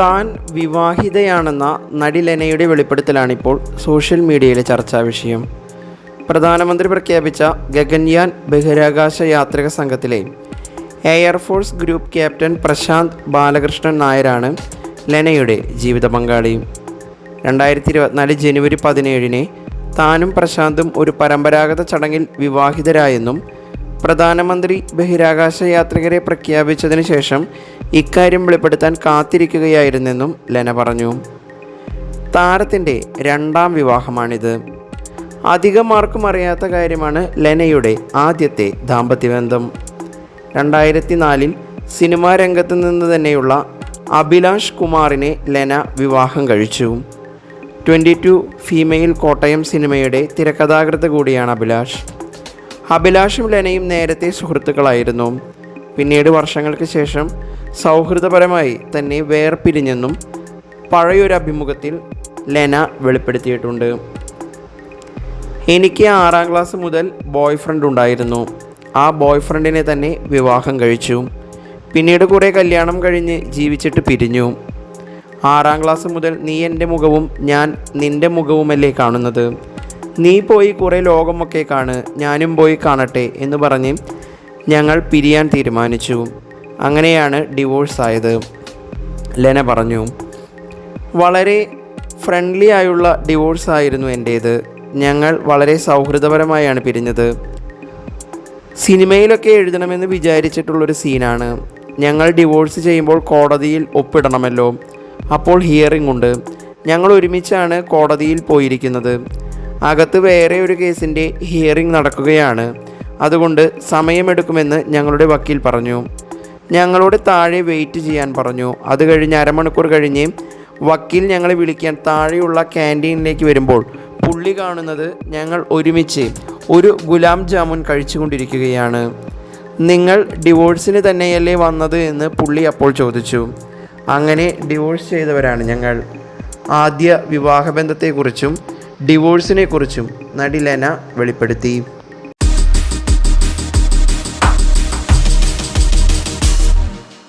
താൻ വിവാഹിതയാണെന്ന നടി ലെനയുടെ വെളിപ്പെടുത്തലാണിപ്പോൾ സോഷ്യൽ മീഡിയയിലെ ചർച്ചാ വിഷയം. പ്രധാനമന്ത്രി പ്രഖ്യാപിച്ച ഗഗൻയാൻ ബഹിരാകാശ യാത്രിക സംഘത്തിലെ air force group captain Prashanth Balakrishnan നായരാണ് ലെനയുടെ ജീവിത പങ്കാളി. രണ്ടായിരത്തി ഇരുപത്തിനാല് ജനുവരി പതിനേഴിന് താനും പ്രശാന്തും ഒരു പരമ്പരാഗത ചടങ്ങിൽ വിവാഹിതരായെന്നും പ്രധാനമന്ത്രി ബഹിരാകാശ യാത്രികരെ പ്രഖ്യാപിച്ചതിന് ശേഷം ഇക്കാര്യം വെളിപ്പെടുത്താൻ കാത്തിരിക്കുകയായിരുന്നെന്നും ലെന പറഞ്ഞു. താരത്തിന്റെ രണ്ടാം വിവാഹമാണിത്. അധികം ആർക്കും അറിയാത്ത കാര്യമാണ് ലെനയുടെ ആദ്യത്തെ ദാമ്പത്യബന്ധം. രണ്ടായിരത്തി നാലിൽ സിനിമാ രംഗത്ത് നിന്ന് തന്നെയുള്ള അഭിലാഷ് കുമാറിനെ ലെന വിവാഹം കഴിച്ചു. ട്വന്റി ടു ഫീമെയിൽ കോട്ടയം സിനിമയുടെ തിരക്കഥാകൃത്ത് കൂടിയാണ് അഭിലാഷ്. അഭിലാഷും ലെനയും നേരത്തെ സുഹൃത്തുക്കളായിരുന്നു. പിന്നീട് വർഷങ്ങൾക്ക് ശേഷം സൗഹൃദപരമായി തന്നെ വേർപിരിഞ്ഞെന്നും പഴയൊരു അഭിമുഖത്തിൽ ലെന വെളിപ്പെടുത്തിയിട്ടുണ്ട്. എനിക്ക് ആറാം ക്ലാസ് മുതൽ ബോയ് ഫ്രണ്ട് ഉണ്ടായിരുന്നു. ആ ബോയ് ഫ്രണ്ടിനെ തന്നെ വിവാഹം കഴിച്ചു. പിന്നീട് കുറേ കല്യാണം കഴിഞ്ഞ് ജീവിച്ചിട്ട് പിരിഞ്ഞു. ആറാം ക്ലാസ് മുതൽ നീ എന്റെ മുഖവും ഞാൻ നിന്റെ മുഖവുമല്ലേ കാണുന്നത്? നീ പോയി കുറേ ലോകമൊക്കെ കാണ് ഞാനും പോയി കാണട്ടെ എന്ന് പറഞ്ഞ് ഞങ്ങൾ പിരിയാൻ തീരുമാനിച്ചു. അങ്ങനെയാണ് ഡിവോഴ്സ് ആയത്. ലെന പറഞ്ഞു വളരെ ഫ്രണ്ട്ലി ആയുള്ള ഡിവോഴ്സ് ആയിരുന്നു എന്റേത് ഞങ്ങൾ വളരെ സൗഹൃദപരമായാണ് പിരിഞ്ഞത്. സിനിമയിലൊക്കെ എഴുതണമെന്ന് വിചാരിച്ചിട്ടുള്ളൊരു സീനാണ്. ഞങ്ങൾ ഡിവോഴ്സ് ചെയ്യുമ്പോൾ കോടതിയിൽ ഒപ്പിടണമല്ലോ. അപ്പോൾ ഹിയറിംഗ് ഉണ്ട്. ഞങ്ങൾ ഒരുമിച്ചാണ് കോടതിയിൽ പോയിരിക്കുന്നത്. അകത്ത് വേറെ ഒരു കേസിന്റെ ഹിയറിംഗ് നടക്കുകയാണ്. അതുകൊണ്ട് സമയമെടുക്കുമെന്ന് ഞങ്ങളുടെ വക്കീൽ പറഞ്ഞു. ഞങ്ങളോട് താഴെ വെയിറ്റ് ചെയ്യാൻ പറഞ്ഞു. അത് കഴിഞ്ഞ് അരമണിക്കൂർ കഴിഞ്ഞ് വക്കീൽ ഞങ്ങളെ വിളിക്കാൻ താഴെയുള്ള ക്യാന്റീനിലേക്ക് വരുമ്പോൾ പുള്ളി കാണുന്നത് ഞങ്ങൾ ഒരുമിച്ച് ഒരു ഗുലാം ജാമുൻ കഴിച്ചുകൊണ്ടിരിക്കുകയാണ്. നിങ്ങൾ ഡിവോഴ്സിന് തന്നെയല്ലേ വന്നത്? എന്ന് പുള്ളി അപ്പോൾ ചോദിച്ചു. അങ്ങനെ ഡിവോഴ്സ് ചെയ്തവരാണ് ഞങ്ങൾ. ആദ്യ വിവാഹബന്ധത്തെക്കുറിച്ചും ഡിവോഴ്സിനെക്കുറിച്ചും നടി ലെന വെളിപ്പെടുത്തി.